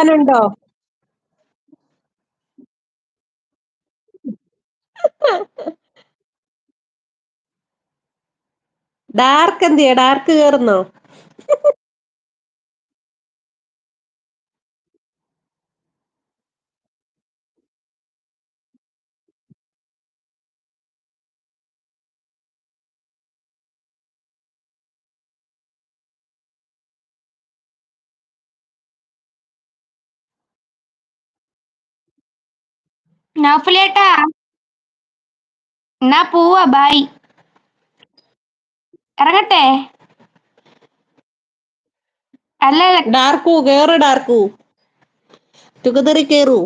കാണാനുണ്ടോ? Dark എന്തിയാ? Dark കേറുന്നോ? നൗഫലേട്ടാ എന്നാ പോവാ bye ഇറങ്ങട്ടെ? അല്ല ഡാർക്കു കേറ് ഡാർക്കു. ടുഗദറി കേറൂ.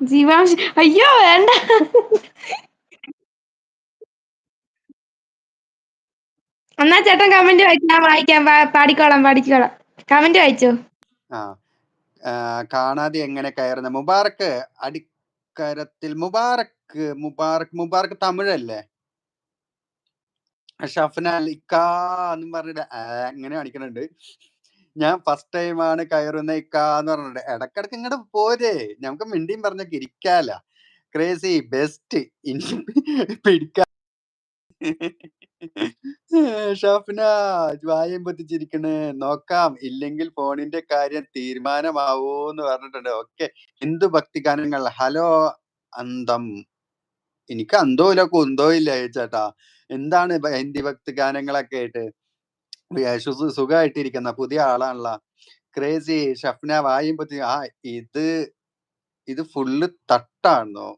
ജീവാംശ അയ്യോ വേണ്ട. എന്നാ ചേട്ടൻ കമന്റ് വായിച്ചു ഞാൻ വായിക്കാം. പാടിക്കോളാം പാടിക്കോളാം. കമന്റ് വായിച്ചു? ആ കാണാതെ എങ്ങനെ കയറുന്ന? മുബാറക്ക് അടിക്കരത്തിൽ മുബാറക്ക് മുബാറക്ക് മുബാറക്ക് തമിഴല്ലേ? ഷഫ്നാൽ ഇക്കാ എന്നും പറഞ്ഞിട്ട് അങ്ങനെ കാണിക്കുന്നുണ്ട് ഞാൻ ഫസ്റ്റ് ടൈം ആണ് കയറുന്ന ഇക്കാന്ന് പറഞ്ഞിട്ട്. ഇടക്കിടക്ക് ഇങ്ങോട്ട് പോരെ. നമുക്ക് മിണ്ടിയും പറഞ്ഞൊക്കെ ഇരിക്കാല. ക്രേസി ബെസ്റ്റ് ഇനി പിടിക്കാൻ ഷഫ്ന വായം പൊത്തിച്ചിരിക്കണ് നോക്കാം. ഇല്ലെങ്കിൽ ഫോണിന്റെ കാര്യം തീരുമാനമാവൂന്ന് പറഞ്ഞിട്ടുണ്ട്. ഓക്കെ. എന്തു ഭക്തിഗാനങ്ങൾ. ഹലോ അന്തം. എനിക്ക് അന്തോ ഇല്ല കുന്തോ ഇല്ല ചേട്ടാ. എന്താണ് ഹിന്ദി ഭക്തി ഗാനങ്ങളൊക്കെ ആയിട്ട് സുഖമായിട്ടിരിക്കുന്ന പുതിയ ആളാണല്ലോ. ക്രേസി ഷഫ്ന വായും പൊത്തി ആ ഇത് ഇത് ഫുള്ള് തട്ടാണോ?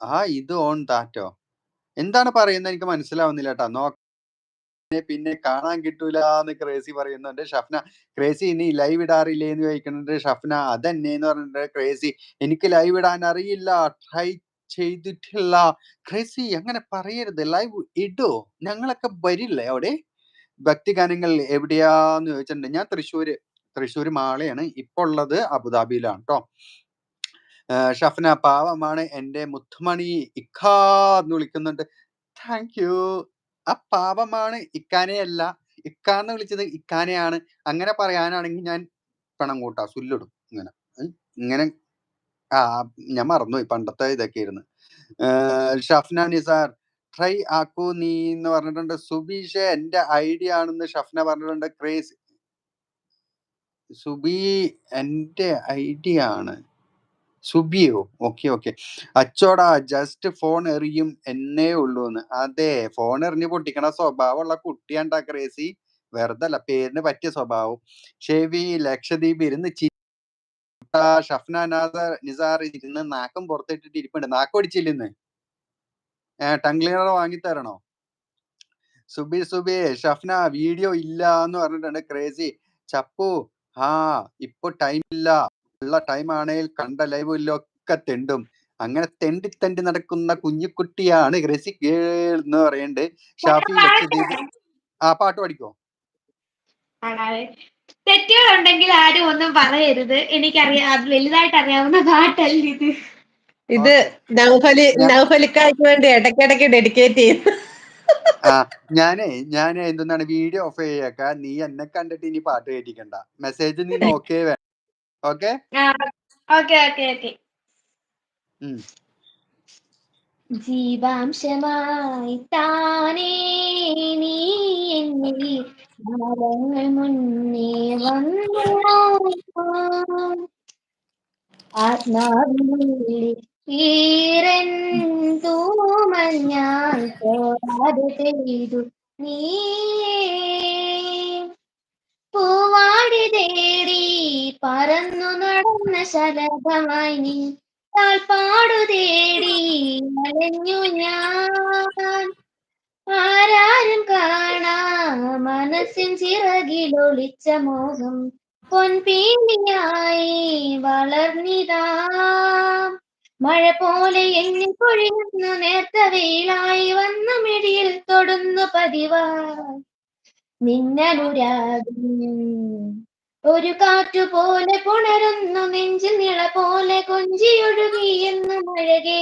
ആ ഇത് ഓൺ താറ്റോ? എന്താണ് പറയുന്നത് എനിക്ക് മനസ്സിലാവുന്നില്ല കേട്ടോ നോ പിന്നെ കാണാൻ കിട്ടൂല എന്ന് ക്രേസി പറയുന്നുണ്ട്. ഷഫ്ന ക്രേസി ഇനി ലൈവ് ഇടാറില്ലേ എന്ന് ചോദിക്കുന്നുണ്ട്. ഷഫ്ന അതന്നെ എന്ന് പറഞ്ഞിട്ട് ക്രേസി. എനിക്ക് ലൈവ് ഇടാൻ അറിയില്ല. ട്രൈ ചെയ്തിട്ടില്ല. ക്രേസി അങ്ങനെ പറയരുത്. ലൈവ് ഇടോ. ഞങ്ങളൊക്കെ വരില്ലേ അവിടെ? ഭക്തിഗാനങ്ങൾ എവിടെയാന്ന് ചോദിച്ചിട്ടുണ്ട്. ഞാൻ തൃശ്ശൂര് തൃശ്ശൂർ മാളയാണ്. ഇപ്പൊ ഉള്ളത് അബുദാബിയിലാണ് കേട്ടോ ഷഫ്ന പാവമാണ് എന്റെ മുത്തുമണി. ഇഖാ എന്ന് വിളിക്കുന്നുണ്ട്. താങ്ക് യു ആ പാവമാണ് ഇക്കാനെ അല്ല ഇക്കാന്ന് വിളിച്ചത് ഇക്കാനെയാണ്. അങ്ങനെ പറയാനാണെങ്കിൽ ഞാൻ പണം കൂട്ടാ സുല്ലിടും. ഇങ്ങനെ. ഇങ്ങനെ. ആ ഞാൻ മറന്നുപോയി പണ്ടത്തെ ഇതൊക്കെ ഇരുന്ന് ഷഫ്ന നിസാർ ട്രൈ ആക്കൂ നീ എന്ന് പറഞ്ഞിട്ടുണ്ട്. സുബീഷ് എന്റെ ഐഡിയ ആണെന്ന് ഷഫ്ന പറഞ്ഞിട്ടുണ്ട്. ക്രേസ്. സുബി എന്റെ ഐഡിയ ആണ്. സുബിയോ. Okay okay. അച്ചോടാ ജസ്റ്റ് ഫോൺ എറിയും. എന്നേ ഉള്ളൂന്ന്. അതെ ഫോൺ എറിഞ്ഞ് പൊട്ടിക്കണ സ്വഭാവമുള്ള കുട്ടിയാണ്ടാ ക്രേസി വെറുതെ അല്ല പേരിന് പറ്റിയ സ്വഭാവം. ഷെവി ലക്ഷദ്വീപ് ഇരുന്ന് ചിട്ടാ ഷഫ്ന നാസർ നിസാർ ഇരുന്ന് നാക്കം പുറത്തിട്ടിട്ട് ഇരിപ്പുണ്ട്. നാക്ക് ഒടിച്ചില്ലെന്ന് ടങ് ക്ലീനർ വാങ്ങി തരണോ? സുബി സുബി ഷഫ്ന വീഡിയോ ഇല്ല എന്ന് പറഞ്ഞിട്ടുണ്ട് ക്രേസി. ചപ്പു ആ ഇപ്പൊ ടൈം ഇല്ല. ഉള്ള ടൈം ആണെങ്കിൽ കണ്ട ലൈവിലൊക്കെ തെണ്ടും. അങ്ങനെ തെണ്ടി തെണ്ടി നടക്കുന്ന കുഞ്ഞുകുട്ടിയാണ് ഗ്രസി ഗേൾ എന്ന് പറയുന്നുണ്ട് ഷാഫി ലക്ഷദ്വീപ്. ആ പാട്ട് പഠിക്കോ. തെറ്റുകളുണ്ടെങ്കിൽ ആരും ഒന്നും പറയരുത്. എനിക്കറിയാം അത് വലുതായിട്ട് അറിയാവുന്ന പാട്ടല്ല ഇത്. ഇത് നൗഫലി നൗഫലിക്കായ്ക്ക് വേണ്ടി ഇടയ്ക്കിടയ്ക്ക് ഡെഡിക്കേറ്റ് ചെയ്യുന്നു. ആ ഞാനേ ഞാൻ എന്താണ് വീഡിയോ ഓഫ് ചെയ്യാക്ക നീ എന്നെ കണ്ടിട്ട് ഇനി പാട്ട് കേട്ടിക്കണ്ട മെസ്സേജ് നീ നോക്കേ വേണം ഓക്കെ? Okay okay okay. ജീവാംശമായി താനേ നീ എന്നിൽ കാലങ്ങൾ മുന്നേ വന്നു ആത്മാവിനുള്ളിൽ ഈരൻ തൂമഞ്ഞാൽ ഞാൻ ചെയ്തു. നീ ശലഭമായി നീ പാടു തേടി അലഞ്ഞു ഞാൻ. ആരാരും കാണാ മനസ്സിൻ ചിറകിലൊളിച്ച മോഹം പൊൻപീലിയായി വളർന്നിതാ. മഴ പോലെ എന്നെ പൊഴിയുന്നു നേർത്ത വെയിലായി വന്ന മിടിയിൽ തൊടുന്നു പതിവാ. മിന്നലുരാഗം ഒരു കാറ്റുപോലെ പുണരുന്നു നെഞ്ചിൽ നിള പോലെ കൊഞ്ചിയൊഴുകി എന്ന് മഴകേ